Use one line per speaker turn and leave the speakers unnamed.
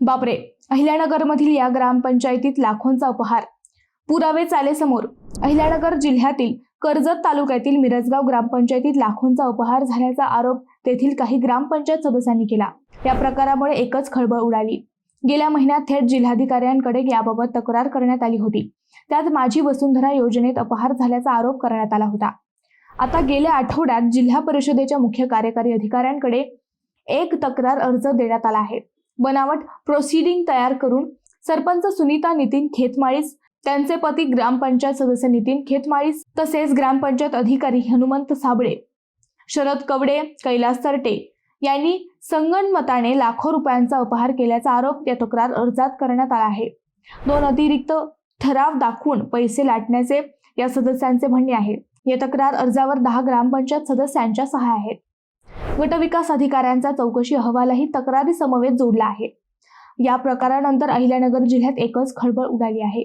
बापरे अहिल्यानगरमधील या ग्रामपंचायतीत लाखोंचा उपहार. पुरावे चाले समोर अहिल्यानगर जिल्ह्यातील कर्जत तालुक्यातील मिरजगाव ग्रामपंचायतीत लाखोंचा उपहार झाल्याचा आरोप तेथील काही ग्रामपंचायत सदस्यांनी केला. या प्रकारामुळे एकच खळबळ उडाली. गेल्या महिन्यात थेट जिल्हाधिकाऱ्यांकडे याबाबत तक्रार करण्यात आली होती. त्यात माझी वसुंधरा योजनेत अपहार झाल्याचा आरोप करण्यात आला होता. आता गेल्या आठवड्यात जिल्हा परिषदेच्या मुख्य कार्यकारी अधिकाऱ्यांकडे एक तक्रार अर्ज देण्यात आला आहे. बनावट प्रोसिडिंग तयार करून सरपंच सुनीता नितीन खेतमाळीस त्यांचे पती ग्रामपंचायत सदस्य नितीन खेतमाळीस तसेच ग्रामपंचायत अधिकारी हनुमंत साबळे शरद कवडे कैलास तरटे यांनी संगणमताने लाखो रुपयांचा उपहार केल्याचा आरोप या तक्रार अर्जात करण्यात आला आहे. दोन अतिरिक्त ठराव दाखवून पैसे लाटण्याचे या सदस्यांचे म्हणणे आहे. या तक्रार अर्जावर दहा ग्रामपंचायत सदस्यांच्या सहाय्या आहेत. गटविकास अधिकाऱ्यांचा चौकशी अहवालही तक्रारी समवेत जोडला आहे. या प्रकारानंतर अहिल्यानगर जिल्ह्यात एकच खळबळ उडाली आहे.